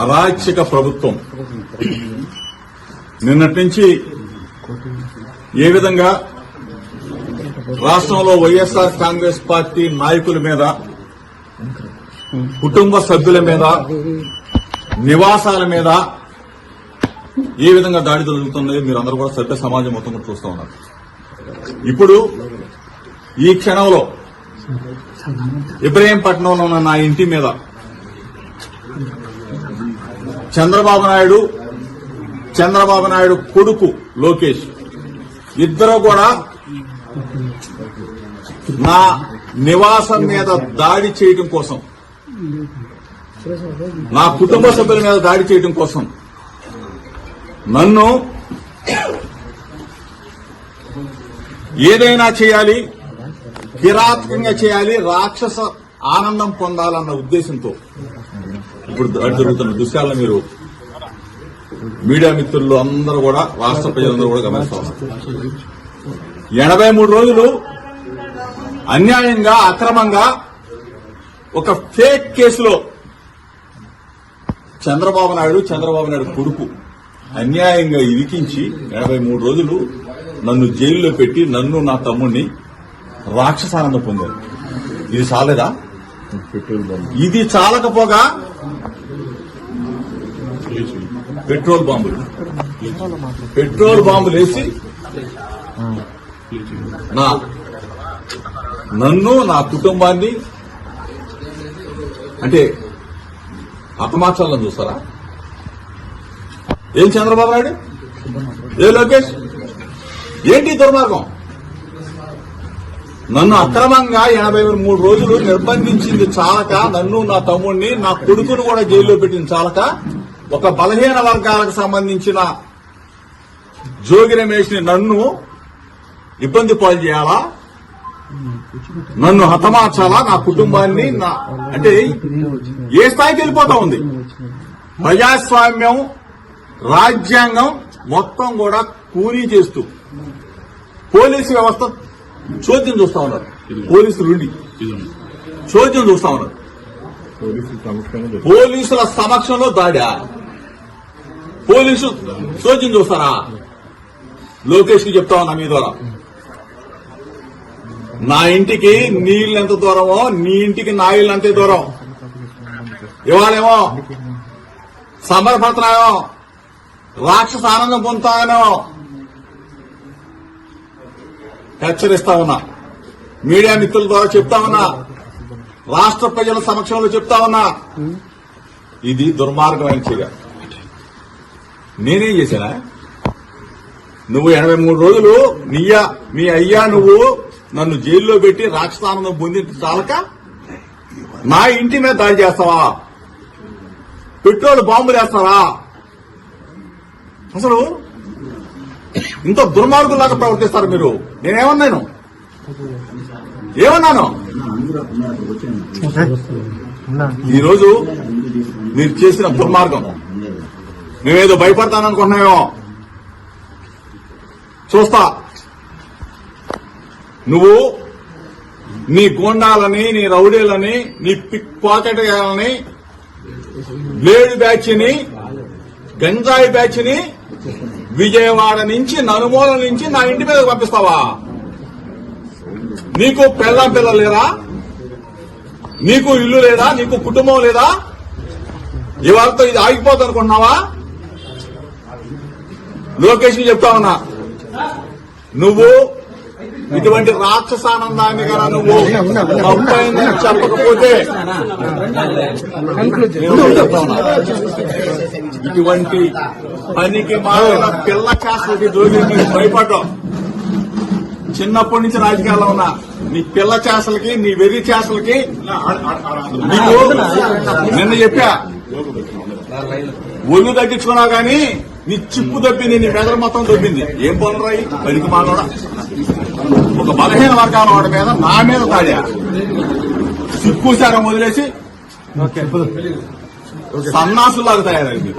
అరాచక ప్రభుత్వం. నిన్నటి నుంచి ఏ విధంగా రాష్ట్రంలో వైఎస్ఆర్ కాంగ్రెస్ పార్టీ నాయకుల మీద కుటుంబ సభ్యుల మీద నివాసాల మీద ఏ విధంగా దాడి జరుగుతుందో మీరు అందరూ కూడా సభ్య సమాజం మొత్తం కూడా చూస్తూ ఉన్నారు. ఇప్పుడు ఈ క్షణంలో ఇబ్రహీంపట్నంలో ఉన్న నా ఇంటి మీద చంద్రబాబు నాయుడు చంద్రబాబు నాయుడు కొడుకు లోకేష్. ఇద్దరు కూడా నా నివాసం మీద దాడి చేయడం కోసం. నా కుటుంబ సభ్యుల మీద దాడి చేయడం కోసం. నన్ను ఏదైనా చేయాలి కిరాతకంగా చేయాలి రాక్షస ఆనందం పొందాలన్న ఉద్దేశంతో. ఇప్పుడు జరుగుతున్న దృశ్యాలను మీరు మీడియా మిత్రులు అందరూ కూడా రాష్ట్ర ప్రజలందరూ కూడా గమనిస్తా ఎనభై మూడు రోజులు అన్యాయంగా అక్రమంగా ఒక ఫేక్ కేసులో చంద్రబాబు నాయుడు చంద్రబాబు నాయుడు కొడుకు అన్యాయంగా ఇరికించి ఎనభై మూడు రోజులు నన్ను జైల్లో పెట్టి నన్ను నా తమ్ముడిని రాక్షసానందం పొందారు. ఇది చాలేదా ఇది చాలకపోగా పెట్రోల్ బాంబులు పెట్రోల్ బాంబులు వేసి నా నన్ను నా కుటుంబాన్ని అంటే అతమార్చాలని చూస్తారా? ఏం చంద్రబాబు నాయుడు? ఏ లోకేష్? ఏంటి దుర్మార్గం? నన్ను అక్రమంగా ఎనభై మూడు రోజులు నిర్బంధించింది చాలక నన్ను నా తమ్ముడిని నా కొడుకును కూడా జైల్లో పెట్టింది చాలక. ఒక బలహీన వర్గాలకు సంబంధించిన జోగి రమేష్ని నన్ను ఇబ్బంది పాలు చేయాలా? నన్ను హతమార్చాలా? నా కుటుంబాన్ని నా అంటే ఏ స్థాయికి వెళ్ళిపోతా ఉంది? ప్రజాస్వామ్యం రాజ్యాంగం మొత్తం కూడా కూలీ చేస్తూ పోలీసు వ్యవస్థ చోద్యం చూస్తా ఉన్నారు. పోలీసులు ఉండి. చోద్యం చూస్తా ఉన్నారు. పోలీసుల సమక్షంలో దాడా. పోలీసు చోద్యం చూస్తారా? లోకేష్కి చెప్తా ఉన్నా మీ ద్వారా. నా ఇంటికి నీళ్ళు ఎంత దూరమో నీ ఇంటికి నా ఇల్లు అంతే దూరం. ఇవాళేమో సమర్పడుతున్నాయో రాక్షస ఆనందం పొందుతానో హెచ్చరిస్తా ఉన్నా. మీడియా మిత్రుల ద్వారా చెప్తా ఉన్నా. రాష్ట్ర ప్రజల సమక్షంలో చెప్తా ఉన్నా. ఇది దుర్మార్గమైన చర్య. నేనేం చేశానా? నువ్వు ఎనభై మూడు రోజులు నీయా మీ అయ్యా నువ్వు నన్ను జైల్లో పెట్టి రాక్షసానందం పొంది చాలక నా ఇంటి మీద దాడి చేస్తావా? పెట్రోల్ బాంబులు వేస్తావా? అసలు ఇంత దుర్మార్గులాగా ప్రవర్తిస్తారు మీరు. నేనేమన్నాను? ఏమన్నాను? ఈరోజు మీరు చేసిన దుర్మార్గం. మేమేదో భయపడతాననుకుంటున్నామేమో చూస్తా. నువ్వు నీ గోండాలని నీ రౌడీలని నీ పిక్ పాకెట్లని బ్లేడ్ బ్యాచ్ని గంజాయి బ్యాచ్ని విజయవాడ నుంచి నలుమూల నుంచి నా ఇంటి మీద పంపిస్తావా? నీకు పెళ్ళం పిల్లలు లేరా? నీకు ఇల్లు లేదా? నీకు కుటుంబం లేదా? ఇవాళతో ఇది ఆగిపోతుంది అనుకుంటున్నావా? లోకేష్కి చెప్తా ఉన్నా. నువ్వు ఇటువంటి రాక్షసానందాన్ని కదా నువ్వు తప్పైందని చెప్పకపోతే. ఇటువంటి పనికి మారిన పిల్ల చేస్తలకి జోగి భయపడ్డాం చిన్నప్పటి నుంచి రాజకీయాల్లో ఉన్నా నీ పిల్ల చేసలకి నీ వెర్రి చేసలకి నీకు నిన్న చెప్పా ఒళ్ళు తగ్గించుకున్నావు గాని నీ చిప్పు దబ్బింది నీ మెదడు మొత్తం దొబ్బింది. ఏం పనురాయి పనికి మానోడా ఒక బలహీన వర్గాల వాడి మీద నా మీద తాడా? సిక్కుసారం వదిలేసి సన్నాసులాగా తయారైంది.